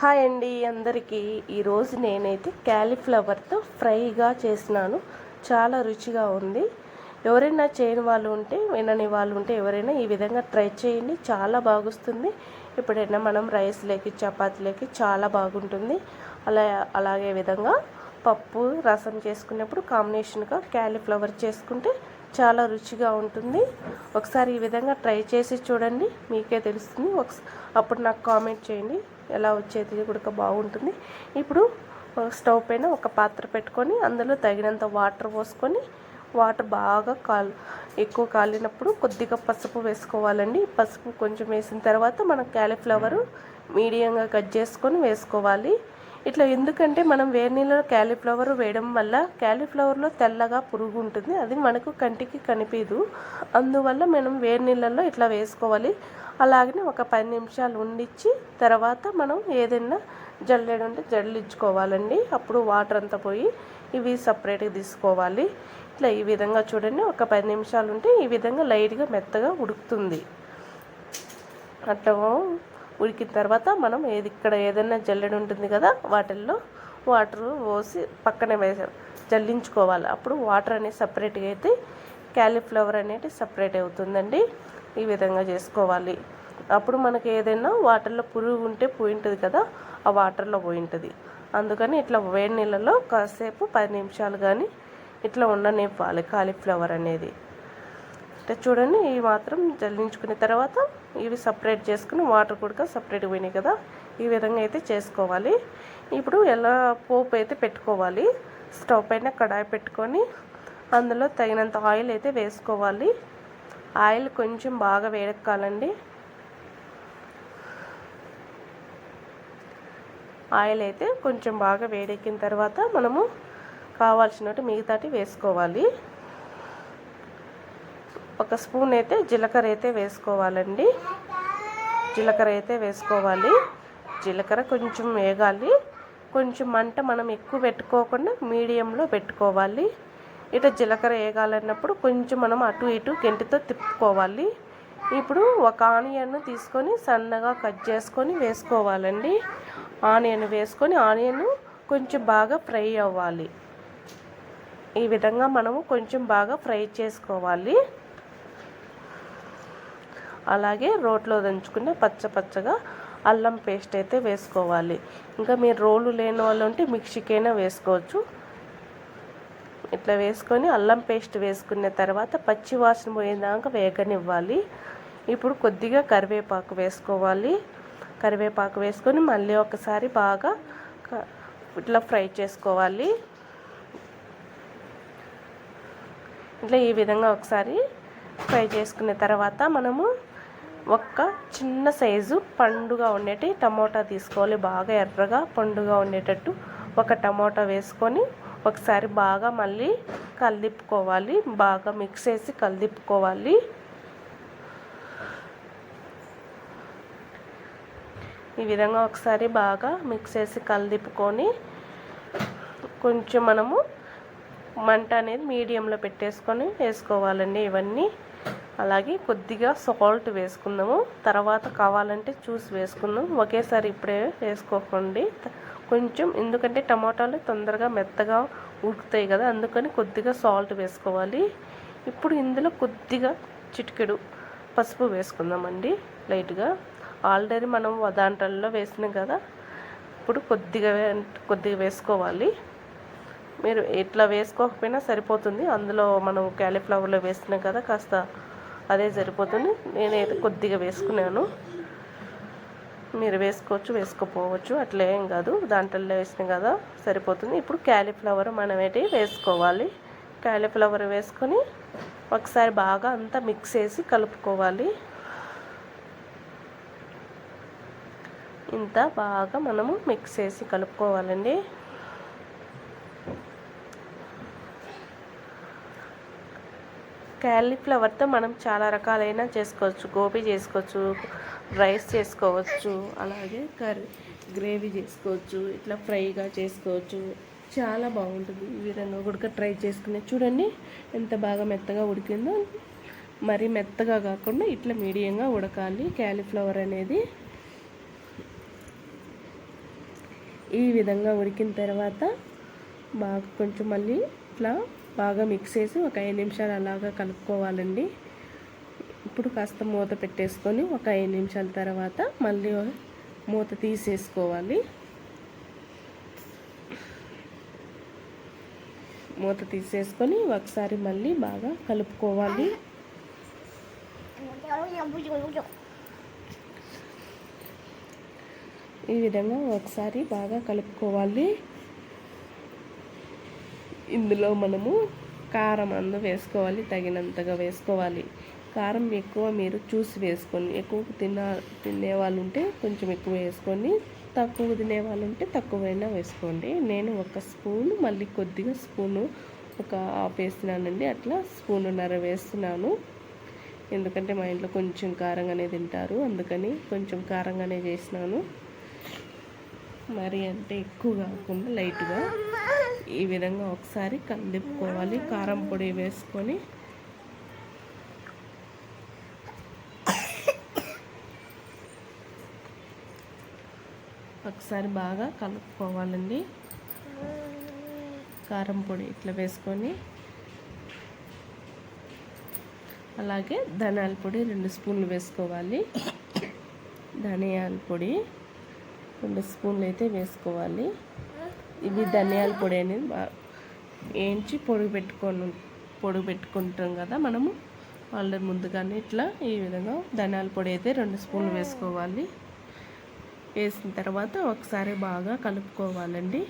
Hi అండి అందరికీ. ఈరోజు నేనైతే క్యాలీఫ్లవర్తో ఫ్రైగా చేసినాను. చాలా రుచిగా ఉంది. ఎవరైనా చేయని వాళ్ళు ఉంటే వినని వాళ్ళు ఉంటే ఎవరైనా ఈ విధంగా ట్రై చేయండి. చాలా బాగుస్తుంది. ఎప్పుడైనా మనం రైస్లోకి చపాతీలోకి చాలా బాగుంటుంది. అలా అలాగే విధంగా పప్పు రసం చేసుకున్నప్పుడు కాంబినేషన్గా క్యాలీఫ్లవర్ చేసుకుంటే చాలా రుచిగా ఉంటుంది. ఒకసారి ఈ విధంగా ట్రై చేసి చూడండి. మీకే తెలుస్తుంది. ఒక అప్పుడు నాకు కామెంట్ చేయండి. ఎలా వచ్చేది కూడా బాగుంటుంది. ఇప్పుడు స్టవ్ పైన ఒక పాత్ర పెట్టుకొని అందులో తగినంత వాటర్ పోసుకొని వాటర్ బాగా కాల్ ఎక్కువ కాలినప్పుడు కొద్దిగా పసుపు వేసుకోవాలండి. పసుపు కొంచెం వేసిన తర్వాత మనం క్యాలీఫ్లవరు మీడియంగా కట్ చేసుకొని వేసుకోవాలి. ఇట్లా ఎందుకంటే మనం వేడి నీళ్ళలో క్యాలీఫ్లవర్ వేయడం వల్ల క్యాలీఫ్లవర్లో తెల్లగా పురుగు ఉంటుంది అది మనకు కంటికి కనిపించదు అందువల్ల మనం వేడి నీళ్ళల్లో ఇట్లా వేసుకోవాలి. అలాగనే ఒక పది నిమిషాలు ఉండిచ్చి తర్వాత మనం ఏదైనా జల్లెడ ఉంటే జల్లించుకోవాలండి. అప్పుడు వాటర్ అంతా పోయి ఇవి సపరేట్గా తీసుకోవాలి. ఇట్లా ఈ విధంగా చూడండి. ఒక పది నిమిషాలు ఉంటే ఈ విధంగా లైట్గా మెత్తగా ఉడుకుతుంది. అట్లా ఉడికిన తర్వాత మనం ఏది ఇక్కడ ఏదైనా జల్లెడు ఉంటుంది కదా వాటిల్లో వాటర్ పోసి పక్కనే వేసే. జల్లించుకోవాలి. అప్పుడు వాటర్ అనేది సపరేట్గా అయితే క్యాలీఫ్లవర్ అనేది సపరేట్ అవుతుందండి. ఈ విధంగా చేసుకోవాలి. అప్పుడు మనకి ఏదైనా వాటర్లో పురుగు ఉంటే పోయింటుంది కదా ఆ వాటర్లో పోయింటుంది. అందుకని ఇట్లా వేడి నీళ్ళలో కాసేపు పది నిమిషాలు కానీ ఇట్లా ఉండనివ్వాలి కాలీఫ్లవర్ అనేది. చూడండి ఇవి మాత్రం జల్లించుకున్న తర్వాత ఇవి సపరేట్ చేసుకుని వాటర్ కూడా సపరేట్ పోయినాయి కదా ఈ విధంగా అయితే చేసుకోవాలి. ఇప్పుడు ఎలా పోపు అయితే పెట్టుకోవాలి స్టవ్ పైన కడాయి పెట్టుకొని అందులో తగినంత ఆయిల్ అయితే వేసుకోవాలి. ఆయిల్ కొంచెం బాగా వేడెక్కాలండి. ఆయిల్ అయితే కొంచెం బాగా వేడెక్కిన తర్వాత మనము కావాల్సినట్టు మిగతాటి వేసుకోవాలి. ఒక స్పూన్ అయితే జీలకర్ర అయితే వేసుకోవాలండి. జీలకర్ర అయితే వేసుకోవాలి. జీలకర్ర కొంచెం వేగాలి. కొంచెం మంట మనం ఎక్కువ పెట్టుకోకుండా మీడియంలో పెట్టుకోవాలి. ఇట జీలకర్ర వేగాలన్నప్పుడు కొంచెం మనం అటు ఇటు గెంటితో తిప్పుకోవాలి. ఇప్పుడు ఒక ఆనియన్ తీసుకొని సన్నగా కట్ చేసుకొని వేసుకోవాలండి. ఆనియన్ వేసుకొని ఆనియన్ కొంచెం బాగా ఫ్రై అవ్వాలి. ఈ విధంగా మనము కొంచెం బాగా ఫ్రై చేసుకోవాలి. అలాగే రోట్లో దంచుకునే పచ్చ పచ్చగా అల్లం పేస్ట్ అయితే వేసుకోవాలి. ఇంకా మీరు రోలు లేని వాళ్ళు ఉంటే మిక్సీకైనా వేసుకోవచ్చు. ఇట్లా వేసుకొని అల్లం పేస్ట్ వేసుకున్న తర్వాత పచ్చి వాసన పోయేదాకా వేగనివ్వాలి. ఇప్పుడు కొద్దిగా కరివేపాకు వేసుకోవాలి. కరివేపాకు వేసుకొని మళ్ళీ ఒకసారి బాగా ఇట్లా ఫ్రై చేసుకోవాలి. ఇట్లా ఈ విధంగా ఒకసారి ఫ్రై చేసుకున్న తర్వాత మనము ఒక్క చిన్న సైజు పండుగా ఉండేటి టమోటా తీసుకోవాలి. బాగా ఎర్రగా పండుగా ఉండేటట్టు ఒక టమోటా వేసుకొని ఒకసారి బాగా మళ్ళీ కలిదిప్పుకోవాలి. బాగా మిక్స్ చేసి కలిదిప్పుకోవాలి. ఈ విధంగా ఒకసారి బాగా మిక్స్ చేసి కలిదిప్పుకొని కొంచెం మనము మంట అనేది మీడియంలో పెట్టేసుకొని వేసుకోవాలండి ఇవన్నీ. అలాగే కొద్దిగా సాల్ట్ వేసుకుందాము. తర్వాత కావాలంటే చూసి వేసుకుందాం ఒకేసారి ఇప్పుడే వేసుకోకండి. కొంచెం ఎందుకంటే టమాటాలు తొందరగా మెత్తగా ఉడుకుతాయి కదా అందుకని కొద్దిగా సాల్ట్ వేసుకోవాలి. ఇప్పుడు ఇందులో కొద్దిగా చిటికెడు పసుపు వేసుకుందామండి లైట్గా. ఆల్రెడీ మనం దాంట్లో వేసినాం కదా ఇప్పుడు కొద్దిగా కొద్దిగా వేసుకోవాలి. మీరు ఇట్లా వేసుకోకపోయినా సరిపోతుంది. అందులో మనం క్యాలీఫ్లవర్లో వేస్తున్నాం కదా కాస్త అదే సరిపోతుంది. నేనైతే కొద్దిగా వేసుకున్నాను. మీరు వేసుకోవచ్చు వేసుకోపోవచ్చు అట్లా ఏం కాదు. దాంట్లో వేసినాం కదా సరిపోతుంది. ఇప్పుడు క్యాలీఫ్లవర్ మనం ఏంటి వేసుకోవాలి. క్యాలీఫ్లవర్ వేసుకొని ఒకసారి బాగా అంతా మిక్స్ చేసి కలుపుకోవాలి. ఇంత బాగా మనము మిక్స్ చేసి కలుపుకోవాలండి. క్యాలీఫ్లవర్తో మనం చాలా రకాలైన చేసుకోవచ్చు. గోబీ చేసుకోవచ్చు రైస్ చేసుకోవచ్చు అలాగే కర్రీ గ్రేవీ చేసుకోవచ్చు ఇట్లా ఫ్రైగా చేసుకోవచ్చు. చాలా బాగుంటుంది. ఈ విధంగా ఉడక ట్రై చేసుకునే చూడండి ఎంత బాగా మెత్తగా ఉడికిందో. మరీ మెత్తగా కాకుండా ఇట్లా మీడియంగా ఉడకాలి. క్యాలీఫ్లవర్ అనేది ఈ విధంగా ఉడికిన తర్వాత బాగా కొంచెం మళ్ళీ ఇట్లా బాగా మిక్స్ చేసి ఒక ఐదు నిమిషాలు అలాగా కలుపుకోవాలండి. ఇప్పుడు కాస్త మూత పెట్టేసుకొని ఒక ఐదు నిమిషాల తర్వాత మళ్ళీ మూత తీసేసుకోవాలి. మూత తీసేసుకొని ఒకసారి మళ్ళీ బాగా కలుపుకోవాలి. ఈ విధంగా ఒకసారి బాగా కలుపుకోవాలి. ఇందులో మనము కారం అందు వేసుకోవాలి తగినంతగా వేసుకోవాలి. కారం ఎక్కువ మీరు చూసి వేసుకొని ఎక్కువ తిన తినే వాళ్ళు ఉంటే కొంచెం ఎక్కువ వేసుకొని తక్కువ తినే వాళ్ళు ఉంటే తక్కువైనా వేసుకోండి. నేను ఒక స్పూన్ మళ్ళీ కొద్దిగా స్పూను ఒక ఆఫ్ వేస్తున్నానండి. అట్లా స్పూన్నర వేస్తున్నాను. ఎందుకంటే మా ఇంట్లో కొంచెం కారంగానే తింటారు. అందుకని కొంచెం కారంగానే చేసినాను. మరి అంటే ఎక్కువ కాకుండా లైట్గా ఈ విధంగా ఒకసారి కలిపుకోవాలి. కారం పొడి వేసుకొని ఒకసారి బాగా కలుపుకోవాలండి. కారం పొడి ఇట్లా వేసుకొని అలాగే ధనియాల పొడి రెండు స్పూన్లు వేసుకోవాలి. ధనియాల పొడి రెండు స్పూన్లు అయితే వేసుకోవాలి. ఇవి ధనియాల పొడి అనేది వేయించి పొడి పెట్టుకొని పొడి పెట్టుకుంటాం కదా మనము. ఆల్రెడీ ముందుగానే ఇట్లా ఈ విధంగా ధనియాల పొడి అయితే రెండు స్పూన్లు వేసుకోవాలి. వేసిన తర్వాత ఒకసారి బాగా కలుపుకోవాలండి.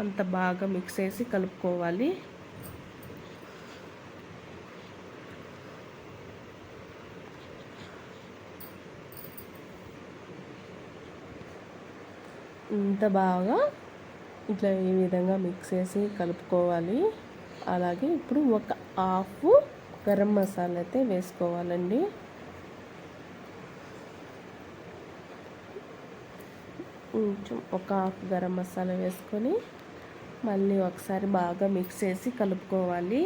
అంత బాగా మిక్స్ చేసి కలుపుకోవాలి. ఇంత బాగా ఇట్లా ఈ విధంగా మిక్స్ చేసి కలుపుకోవాలి. అలాగే ఇప్పుడు ఒక హాఫ్ గరం మసాలా అయితే వేసుకోవాలండి. కొంచెం ఒక హాఫ్ గరం మసాలా వేసుకొని మళ్ళీ ఒకసారి బాగా మిక్స్ చేసి కలుపుకోవాలి.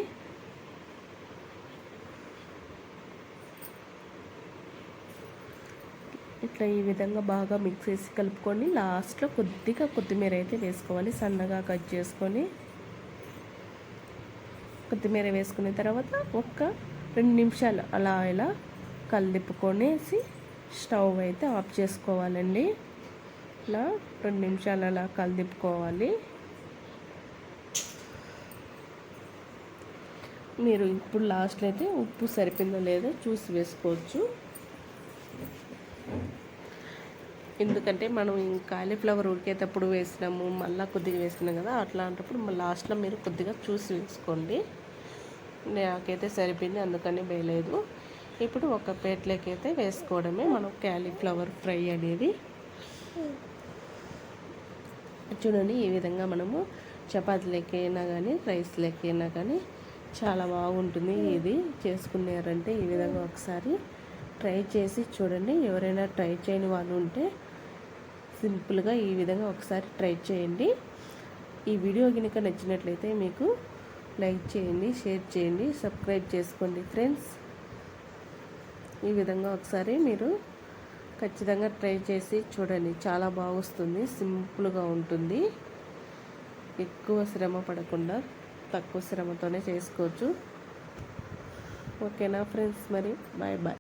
ఇట్లా ఈ విధంగా బాగా మిక్స్ చేసి కలుపుకొని లాస్ట్లో కొద్దిగా కొత్తిమీర అయితే వేసుకోవాలి. సన్నగా కట్ చేసుకొని కొత్తిమీర వేసుకున్న తర్వాత ఒక్క రెండు నిమిషాలు అలా ఇలా కలిపుకొనేసి స్టవ్ అయితే ఆఫ్ చేసుకోవాలండి. ఇలా రెండు నిమిషాలు అలా కలిపుకోవాలి మీరు ఇప్పుడు లాస్ట్లో అయితే ఉప్పు సరిపోయిందో లేదో చూసి వేసుకోవచ్చు. ఎందుకంటే మనం కాలీఫ్లవర్ ఉడికేటప్పుడు వేసినాము మళ్ళీ కొద్దిగా వేసినాం కదా అట్లాంటప్పుడు లాస్ట్లో మీరు కొద్దిగా చూసి వేసుకోండి. నాకైతే సరిపోయింది అందుకని వేయలేదు. ఇప్పుడు ఒక ప్లేట్లోకి అయితే వేసుకోవడమే మనం క్యాలీఫ్లవర్ ఫ్రై అనేది. చూడండి ఈ విధంగా మనము చపాతీలకి అయినా కానీ రైస్లకి అయినా కానీ చాలా బాగుంటుంది ఇది. చేసుకున్నారంటే ఈ విధంగా ఒకసారి ట్రై చేసి చూడండి. ఎవరైనా ట్రై చేయని వాళ్ళు ఉంటే సింపుల్గా ఈ విధంగా ఒకసారి ట్రై చేయండి. ఈ వీడియో కనుక నచ్చినట్లయితే మీకు లైక్ చేయండి షేర్ చేయండి సబ్స్క్రైబ్ చేసుకోండి ఫ్రెండ్స్. ఈ విధంగా ఒకసారి మీరు ఖచ్చితంగా ట్రై చేసి చూడండి. చాలా బాగొస్తుంది సింపుల్గా ఉంటుంది. ఎక్కువ శ్రమ పడకుండా తక్కువ శ్రమతోనే చేసుకోవచ్చు. ఓకేనా ఫ్రెండ్స్ మరి? Bye bye.